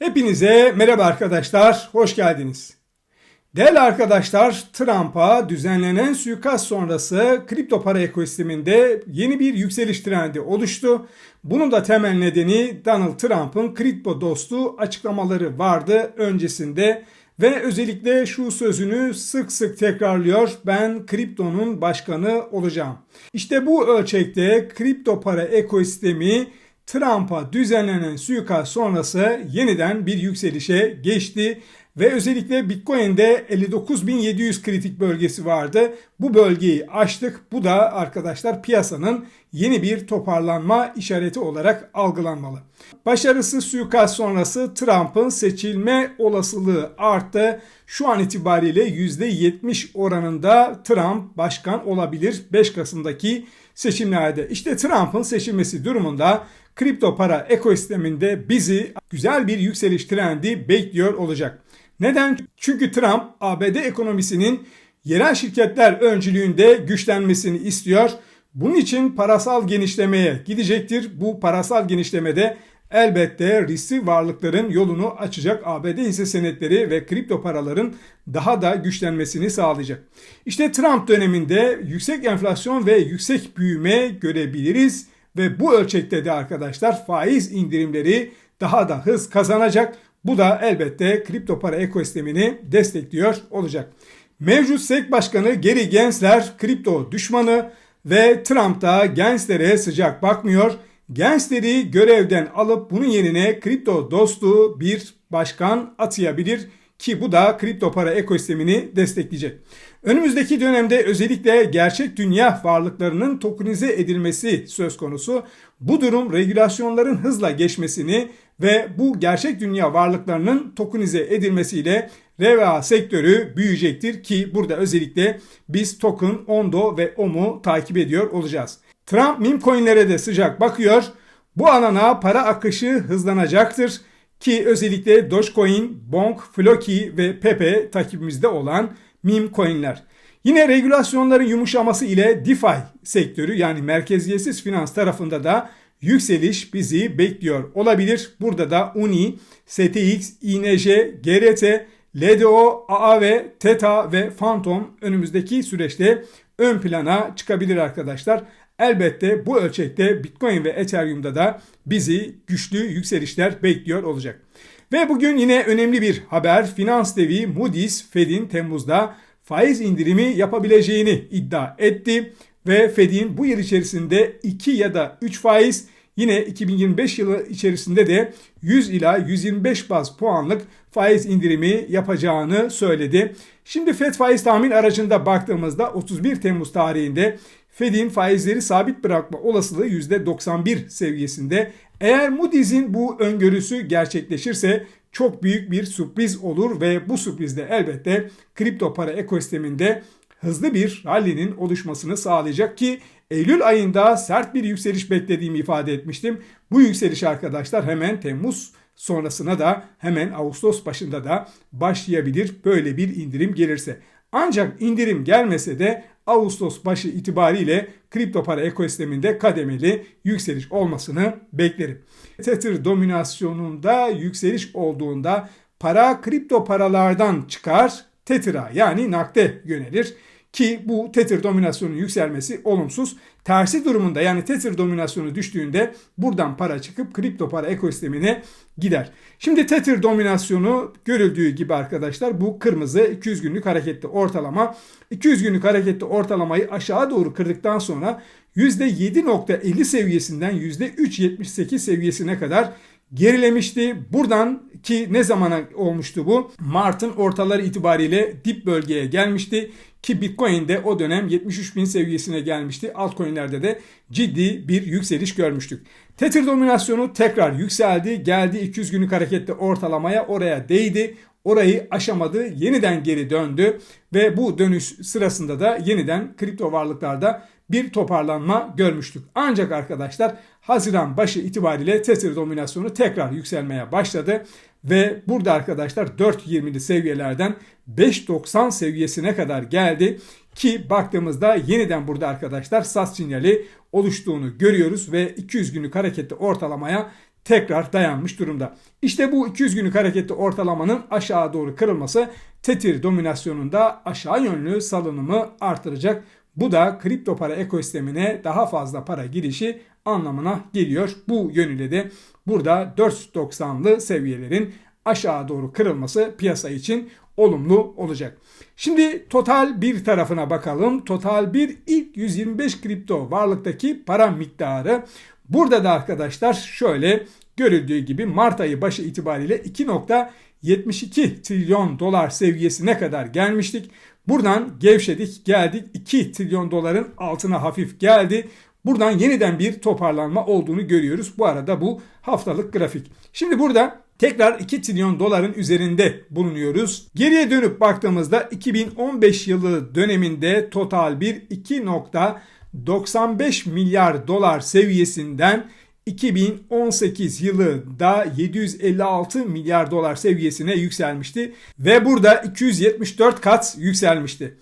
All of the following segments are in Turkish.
Hepinize merhaba arkadaşlar, hoş geldiniz. Değerli arkadaşlar, Trump'a düzenlenen suikast sonrası kripto para ekosisteminde yeni bir yükseliş trendi oluştu. Bunun da temel nedeni Donald Trump'ın kripto dostu açıklamaları vardı öncesinde ve özellikle şu sözünü sık sık tekrarlıyor. Ben kriptonun başkanı olacağım. İşte bu ölçekte kripto para ekosistemi Trump'a düzenlenen suikast sonrası yeniden bir yükselişe geçti ve özellikle Bitcoin'de 59.700 kritik bölgesi vardı. Bu bölgeyi aştık. Bu da arkadaşlar piyasanın yeni bir toparlanma işareti olarak algılanmalı. Başarısız suikast sonrası Trump'ın seçilme olasılığı arttı. Şu an itibariyle %70 oranında Trump başkan olabilir 5 Kasım'daki seçimlerde. İşte Trump'ın seçilmesi durumunda kripto para ekosisteminde bizi güzel bir yükseliş trendi bekliyor olacak. Neden? Çünkü Trump ABD ekonomisinin yerel şirketler öncülüğünde güçlenmesini istiyor. Bunun için parasal genişlemeye gidecektir. Bu parasal genişlemede elbette riskli varlıkların yolunu açacak ABD hisse senetleri ve kripto paraların daha da güçlenmesini sağlayacak. İşte Trump döneminde yüksek enflasyon ve yüksek büyüme görebiliriz ve bu ölçekte de arkadaşlar faiz indirimleri daha da hız kazanacak. Bu da elbette kripto para ekosistemini destekliyor olacak. Mevcut SEC Başkanı Gary Gensler kripto düşmanı ve Trump da Gensler'e sıcak bakmıyor. Gensler'i görevden alıp bunun yerine kripto dostu bir başkan atayabilir ki bu da kripto para ekosistemini destekleyecek. Önümüzdeki dönemde özellikle gerçek dünya varlıklarının tokenize edilmesi söz konusu. Bu durum regülasyonların hızla geçmesini ve bu gerçek dünya varlıklarının tokenize edilmesiyle RVA sektörü büyüyecektir ki burada özellikle biz token, Ondo ve OM'u takip ediyor olacağız. Trump meme coinlere de sıcak bakıyor. Bu alana para akışı hızlanacaktır ki özellikle Dogecoin, Bonk, Floki ve Pepe takibimizde olan meme coinler. Yine regülasyonların yumuşaması ile DeFi sektörü yani merkeziyetsiz finans tarafında da yükseliş bizi bekliyor olabilir. Burada da UNI, STX, INJ, GRT, LDO, AAV, TETA ve Phantom önümüzdeki süreçte ön plana çıkabilir arkadaşlar. Elbette bu ölçekte Bitcoin ve Ethereum'da da bizi güçlü yükselişler bekliyor olacak. Ve bugün yine önemli bir haber. Finans devi Moody's Fed'in Temmuz'da faiz indirimi yapabileceğini iddia etti ve Fed'in bu yıl içerisinde 2 ya da 3 faiz yine 2025 yılı içerisinde de 100 ila 125 baz puanlık faiz indirimi yapacağını söyledi. Şimdi Fed faiz tahmin aracında baktığımızda 31 Temmuz tarihinde Fed'in faizleri sabit bırakma olasılığı %91 seviyesinde. Eğer Moody's'in bu öngörüsü gerçekleşirse çok büyük bir sürpriz olur ve bu sürprizde elbette kripto para ekosisteminde hızlı bir rally'nin oluşmasını sağlayacak ki Eylül ayında sert bir yükseliş beklediğimi ifade etmiştim. Bu yükseliş arkadaşlar hemen Temmuz sonrasına da hemen Ağustos başında da başlayabilir böyle bir indirim gelirse. Ancak indirim gelmese de Ağustos başı itibariyle kripto para ekosisteminde kademeli yükseliş olmasını beklerim. Tether dominasyonunda yükseliş olduğunda para kripto paralardan çıkar Tether'a yani nakde yönelir. Ki bu Tether dominasyonun yükselmesi olumsuz. Tersi durumunda yani Tether dominasyonu düştüğünde buradan para çıkıp kripto para ekosistemine gider. Şimdi Tether dominasyonu görüldüğü gibi arkadaşlar bu kırmızı 200 günlük hareketli ortalama. 200 günlük hareketli ortalamayı aşağı doğru kırdıktan sonra %7.50 seviyesinden %3.78 seviyesine kadar gerilemişti. Buradan ki ne zamana olmuştu bu? Mart'ın ortaları itibariyle dip bölgeye gelmişti. Ki Bitcoin'de o dönem 73 bin seviyesine gelmişti. Altcoin'lerde de ciddi bir yükseliş görmüştük. Tether dominasyonu tekrar yükseldi. Geldi 200 günlük harekette ortalamaya oraya değdi. Orayı aşamadı. Yeniden geri döndü. Ve bu dönüş sırasında da yeniden kripto varlıklarda bir toparlanma görmüştük. Ancak arkadaşlar Haziran başı itibariyle Tether dominasyonu tekrar yükselmeye başladı. Ve burada arkadaşlar 4.20'li seviyelerden 5.90 seviyesine kadar geldi. Ki baktığımızda yeniden burada arkadaşlar sat sinyali oluştuğunu görüyoruz ve 200 günlük hareketli ortalamaya tekrar dayanmış durumda. İşte bu 200 günlük hareketli ortalamanın aşağı doğru kırılması Tether dominasyonunda aşağı yönlü salınımı artıracak. Bu da kripto para ekosistemine daha fazla para girişi anlamına geliyor. Bu yönüyle de burada 490'lı seviyelerin aşağı doğru kırılması piyasa için olumlu olacak. Şimdi total bir tarafına bakalım. Total bir ilk 125 kripto varlıktaki para miktarı. Burada da arkadaşlar şöyle görüldüğü gibi Mart ayı başı itibariyle 2.72 trilyon dolar seviyesine kadar gelmiştik. Buradan gevşedik geldik 2 trilyon doların altına hafif geldi. Buradan yeniden bir toparlanma olduğunu görüyoruz. Bu arada bu haftalık grafik. Şimdi burada tekrar 2 trilyon doların üzerinde bulunuyoruz. Geriye dönüp baktığımızda 2015 yılı döneminde total bir 2.95 milyar dolar seviyesinden 2018 yılında 756 milyar dolar seviyesine yükselmişti ve burada 274 kat yükselmişti.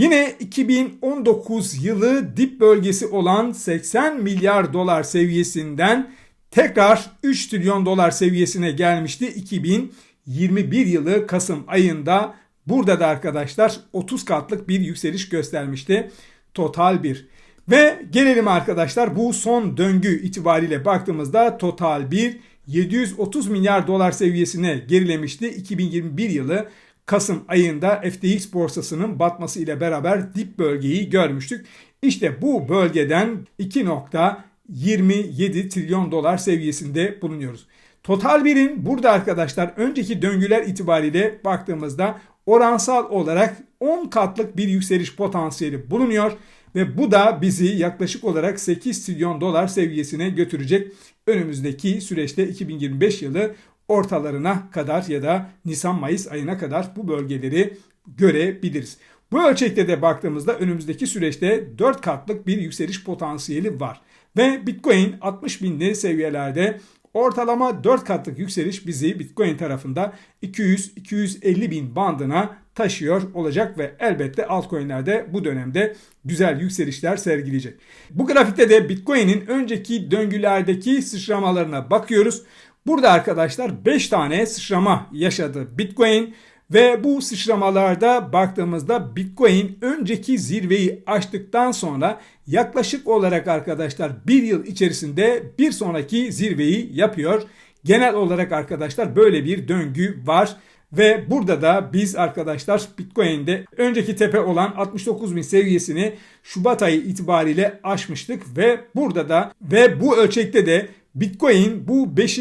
Yine 2019 yılı dip bölgesi olan 80 milyar dolar seviyesinden tekrar 3 trilyon dolar seviyesine gelmişti 2021 yılı Kasım ayında. Burada da arkadaşlar 30 katlık bir yükseliş göstermişti. Total bir. Ve gelelim arkadaşlar bu son döngü itibariyle baktığımızda total bir 730 milyar dolar seviyesine gerilemişti 2021 yılı Kasım ayında FTX borsasının batması ile beraber dip bölgeyi görmüştük. İşte bu bölgeden 2.27 trilyon dolar seviyesinde bulunuyoruz. Total birin burada arkadaşlar önceki döngüler itibariyle baktığımızda oransal olarak 10 katlık bir yükseliş potansiyeli bulunuyor ve bu da bizi yaklaşık olarak 8 trilyon dolar seviyesine götürecek önümüzdeki süreçte 2025 yılı ortalarına kadar ya da Nisan-Mayıs ayına kadar bu bölgeleri görebiliriz. Bu ölçekte de baktığımızda önümüzdeki süreçte 4 katlık bir yükseliş potansiyeli var. Ve Bitcoin 60 binli seviyelerde ortalama 4 katlık yükseliş bizi Bitcoin tarafında 200-250 bin bandına taşıyor olacak ve elbette altcoin'lerde bu dönemde güzel yükselişler sergileyecek. Bu grafikte de Bitcoin'in önceki döngülerdeki sıçramalarına bakıyoruz. Burada arkadaşlar 5 tane sıçrama yaşadı Bitcoin ve bu sıçramalarda baktığımızda Bitcoin önceki zirveyi aştıktan sonra yaklaşık olarak arkadaşlar bir yıl içerisinde bir sonraki zirveyi yapıyor. Genel olarak arkadaşlar böyle bir döngü var. Ve burada da biz arkadaşlar Bitcoin'de önceki tepe olan 69 bin seviyesini Şubat ayı itibariyle aşmıştık ve burada da ve bu ölçekte de Bitcoin bu 5.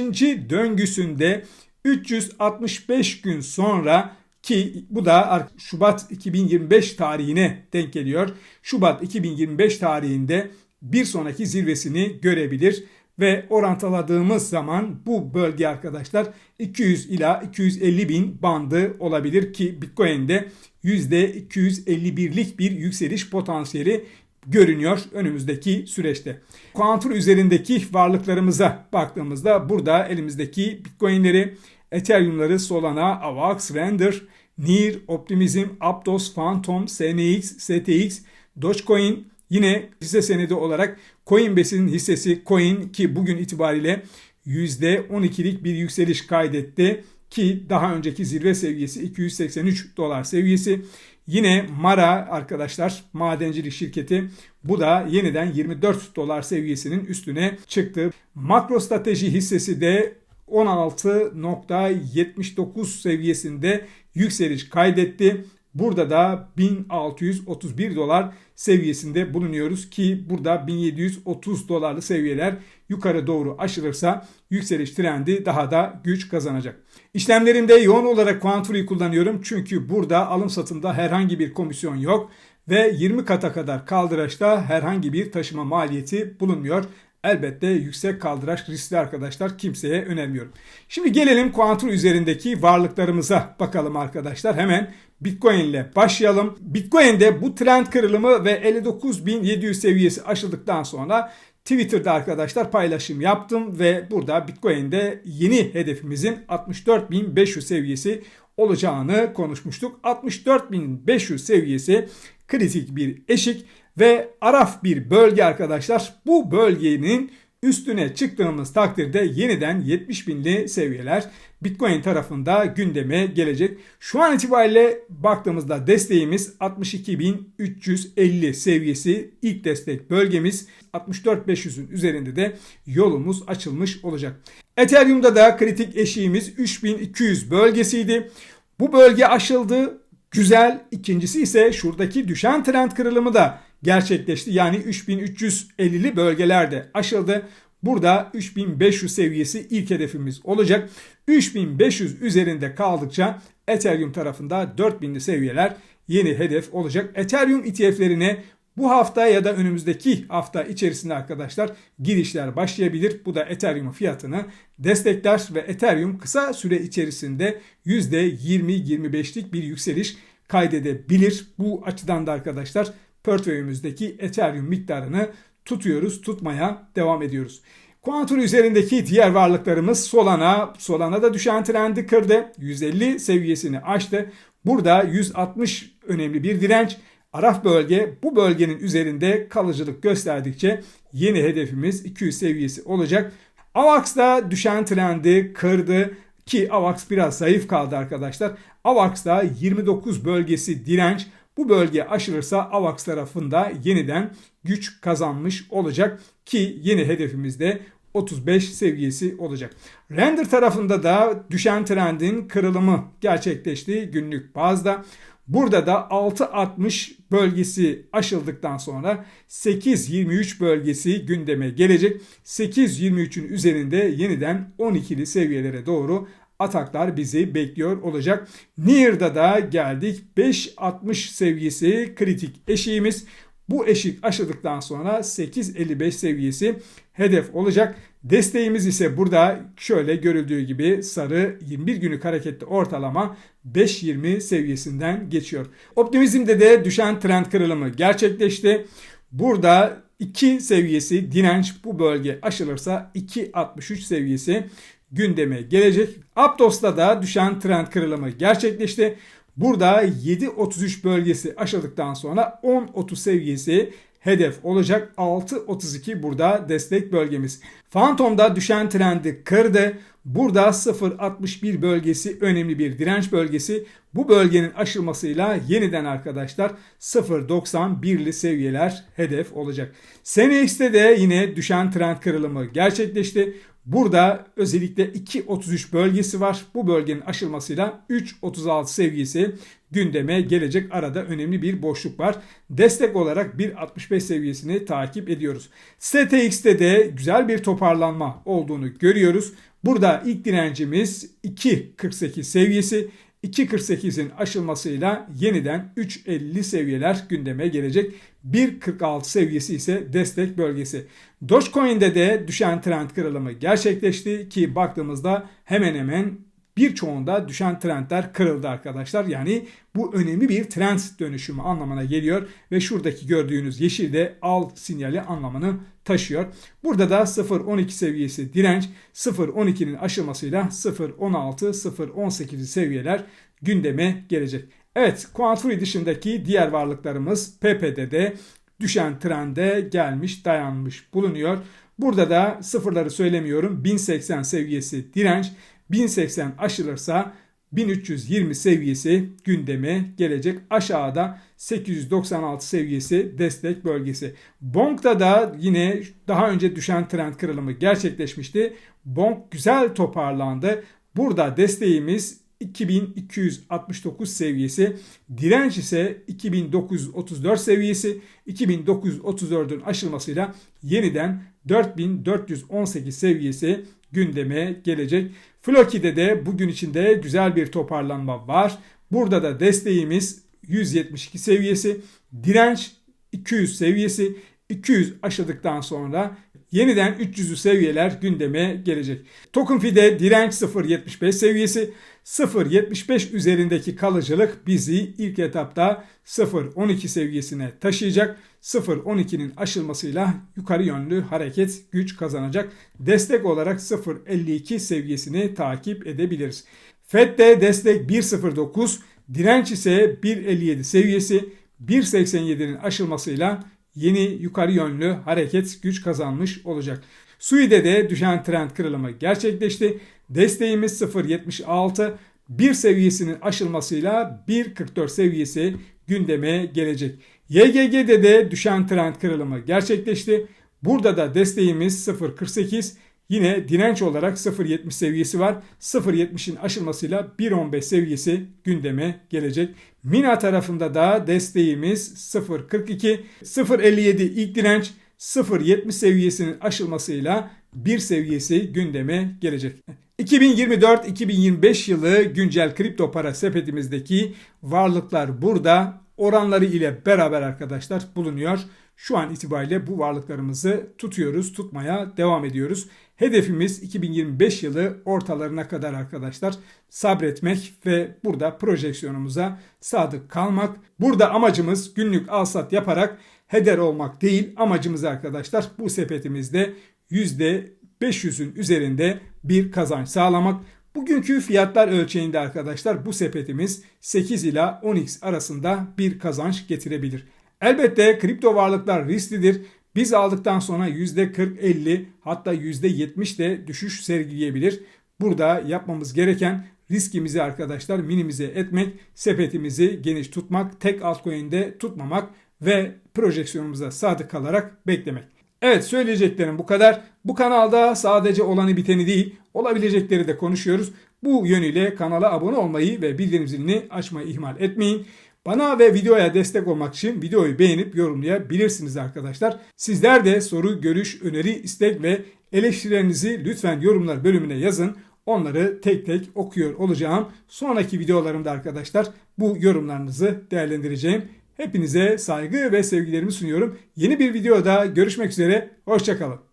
döngüsünde 365 gün sonra ki bu da Şubat 2025 tarihine denk geliyor. Şubat 2025 tarihinde bir sonraki zirvesini görebilir ve orantaladığımız zaman bu bölge arkadaşlar 200 ila 250 bin bandı olabilir ki Bitcoin'de %251'lik bir yükseliş potansiyeli görünüyor önümüzdeki süreçte. Kuantur üzerindeki varlıklarımıza baktığımızda burada elimizdeki Bitcoin'leri, Ethereum'ları, Solana, AVAX, Render, NIR, Optimism, Aptos, Phantom, SNX, STX, Dogecoin yine hisse senedi olarak Coinbase'in hissesi Coin ki bugün itibariyle %12'lik bir yükseliş kaydetti ki daha önceki zirve seviyesi 283 dolar seviyesi. Yine Mara arkadaşlar madencilik şirketi bu da yeniden 24 dolar seviyesinin üstüne çıktı. Makro strateji hissesi de 16.79 seviyesinde yükseliş kaydetti. Burada da 1631 dolar seviyesinde bulunuyoruz ki burada 1730 dolarlı seviyeler yukarı doğru aşılırsa yükseliş trendi daha da güç kazanacak. İşlemlerimde yoğun olarak Quanture'yu kullanıyorum çünkü burada alım satımda herhangi bir komisyon yok ve 20 kata kadar kaldıraçta herhangi bir taşıma maliyeti bulunmuyor. Elbette yüksek kaldıraç riskli arkadaşlar kimseye önermiyorum. Şimdi gelelim Quantum üzerindeki varlıklarımıza bakalım arkadaşlar. Hemen Bitcoin ile başlayalım. Bitcoin'de bu trend kırılımı ve 59.700 seviyesi aşıldıktan sonra Twitter'da arkadaşlar paylaşım yaptım ve burada Bitcoin'de yeni hedefimizin 64.500 seviyesi olacağını konuşmuştuk. 64.500 seviyesi kritik bir eşik ve araf bir bölge arkadaşlar. Bu bölgenin Üstüne çıktığımız takdirde yeniden 70 binli seviyeler Bitcoin tarafında gündeme gelecek. Şu an itibariyle baktığımızda desteğimiz 62.350 seviyesi ilk destek bölgemiz 64.500'ün üzerinde de yolumuz açılmış olacak. Ethereum'da da kritik eşiğimiz 3200 bölgesiydi. Bu bölge aşıldı. Güzel. İkincisi ise şuradaki düşen trend kırılımı da gerçekleşti. Yani 3350'li bölgelerde aşıldı. Burada 3500 seviyesi ilk hedefimiz olacak. 3500 üzerinde kaldıkça Ethereum tarafında 4000'li seviyeler yeni hedef olacak. Ethereum ETF'lerine bu hafta ya da önümüzdeki hafta içerisinde arkadaşlar girişler başlayabilir. Bu da Ethereum fiyatını destekler ve Ethereum kısa süre içerisinde %20-25'lik bir yükseliş kaydedebilir. Bu açıdan da arkadaşlar portföyümüzdeki Ethereum miktarını tutuyoruz, tutmaya devam ediyoruz. Kuantur üzerindeki diğer varlıklarımız Solana. Solana da düşen trendi kırdı. 150 seviyesini aştı. Burada 160 önemli bir direnç. Araf bölge bu bölgenin üzerinde kalıcılık gösterdikçe yeni hedefimiz 200 seviyesi olacak. AVAX da düşen trendi kırdı ki AVAX biraz zayıf kaldı arkadaşlar. AVAX'da 29 bölgesi direnç. Bu bölge aşılırsa AVAX tarafında yeniden güç kazanmış olacak ki yeni hedefimiz de 35 seviyesi olacak. Render tarafında da düşen trendin kırılımı gerçekleşti günlük bazda. Burada da 6.60 bölgesi aşıldıktan sonra 8.23 bölgesi gündeme gelecek. 8.23'ün üzerinde yeniden 12'li seviyelere doğru ataklar bizi bekliyor olacak. Near'da da geldik. 5.60 seviyesi kritik eşiğimiz. Bu eşik aşıldıktan sonra 8.55 seviyesi hedef olacak. Desteğimiz ise burada şöyle görüldüğü gibi sarı 21 günlük hareketli ortalama 5.20 seviyesinden geçiyor. Optimizmde de düşen trend kırılımı gerçekleşti. Burada 2 seviyesi direnç bu bölge aşılırsa 2.63 seviyesi gündeme gelecek. Aptos'ta da düşen trend kırılımı gerçekleşti. Burada 7.33 bölgesi aşıldıktan sonra 10.30 seviyesi hedef olacak. 6.32 burada destek bölgemiz. Phantom'da düşen trendi kırdı. Burada 0.61 bölgesi önemli bir direnç bölgesi. Bu bölgenin aşılmasıyla yeniden arkadaşlar 0.91'li seviyeler hedef olacak. SNX'te de yine düşen trend kırılımı gerçekleşti. Burada özellikle 2.33 bölgesi var. Bu bölgenin aşılmasıyla 3.36 seviyesi gündeme gelecek. Arada önemli bir boşluk var. Destek olarak 1.65 seviyesini takip ediyoruz. STX'te de güzel bir toparlanma olduğunu görüyoruz. Burada ilk direncimiz 2.48 seviyesi. 2.48'in aşılmasıyla yeniden 3.50 seviyeler gündeme gelecek. 1.46 seviyesi ise destek bölgesi. Dogecoin'de de düşen trend kırılımı gerçekleşti ki baktığımızda hemen hemen birçoğunda düşen trendler kırıldı arkadaşlar. Yani bu önemli bir trend dönüşümü anlamına geliyor ve şuradaki gördüğünüz yeşil de al sinyali anlamını taşıyor. Burada da 0.12 seviyesi direnç 0.12'nin aşılmasıyla 0.16 0.18 seviyeler gündeme gelecek. Evet Quantfree dışındaki diğer varlıklarımız PPD'de düşen trende gelmiş dayanmış bulunuyor. Burada da sıfırları söylemiyorum 1080 seviyesi direnç 1080 aşılırsa 1320 seviyesi gündeme gelecek. Aşağıda 896 seviyesi destek bölgesi. Bonk'ta da yine daha önce düşen trend kırılımı gerçekleşmişti. Bonk güzel toparlandı. Burada desteğimiz 2269 seviyesi. Direnç ise 2934 seviyesi. 2934'ün aşılmasıyla yeniden 4418 seviyesi gündeme gelecek. Floki'de de bugün içinde güzel bir toparlanma var. Burada da desteğimiz 172 seviyesi, direnç 200 seviyesi, 200 aşıldıktan sonra yeniden 300'lü seviyeler gündeme gelecek. TokenFi'de direnç 0.75 seviyesi, 0.75 üzerindeki kalıcılık bizi ilk etapta 0.12 seviyesine taşıyacak. 0.12'nin aşılmasıyla yukarı yönlü hareket güç kazanacak. Destek olarak 0.52 seviyesini takip edebiliriz. FED'de destek 1.09, direnç ise 1.57 seviyesi 1.87'nin aşılmasıyla yeni yukarı yönlü hareket güç kazanmış olacak. Sui'de de düşen trend kırılımı gerçekleşti. Desteğimiz 0.76 bir seviyesinin aşılmasıyla 1.44 seviyesi gündeme gelecek. YGG'de de düşen trend kırılımı gerçekleşti. Burada da desteğimiz 0.48 Yine direnç olarak 0.70 seviyesi var. 0.70'in aşılmasıyla 1.15 seviyesi gündeme gelecek. Mina tarafında da desteğimiz 0.42. 0.57 ilk direnç 0.70 seviyesinin aşılmasıyla 1 seviyesi gündeme gelecek. 2024-2025 yılı güncel kripto para sepetimizdeki varlıklar burada oranları ile beraber arkadaşlar bulunuyor. Şu an itibariyle bu varlıklarımızı tutuyoruz, tutmaya devam ediyoruz. Hedefimiz 2025 yılı ortalarına kadar arkadaşlar sabretmek ve burada projeksiyonumuza sadık kalmak. Burada amacımız günlük alsat yaparak heder olmak değil. Amacımız arkadaşlar bu sepetimizde %500'ün üzerinde bir kazanç sağlamak. Bugünkü fiyatlar ölçeğinde arkadaşlar bu sepetimiz 8 ila 10x arasında bir kazanç getirebilir. Elbette kripto varlıklar risklidir. Biz aldıktan sonra %40-50 hatta %70 de düşüş sergileyebilir. Burada yapmamız gereken riskimizi arkadaşlar minimize etmek, sepetimizi geniş tutmak, tek altcoin'de tutmamak ve projeksiyonumuza sadık kalarak beklemek. Evet söyleyeceklerim bu kadar. Bu kanalda sadece olanı biteni değil, olabilecekleri de konuşuyoruz. Bu yönüyle kanala abone olmayı ve bildirim zilini açmayı ihmal etmeyin. Bana ve videoya destek olmak için videoyu beğenip yorumlayabilirsiniz arkadaşlar. Sizler de soru, görüş, öneri, istek ve eleştirilerinizi lütfen yorumlar bölümüne yazın. Onları tek tek okuyor olacağım. Sonraki videolarımda arkadaşlar bu yorumlarınızı değerlendireceğim. Hepinize saygı ve sevgilerimi sunuyorum. Yeni bir videoda görüşmek üzere. Hoşçakalın.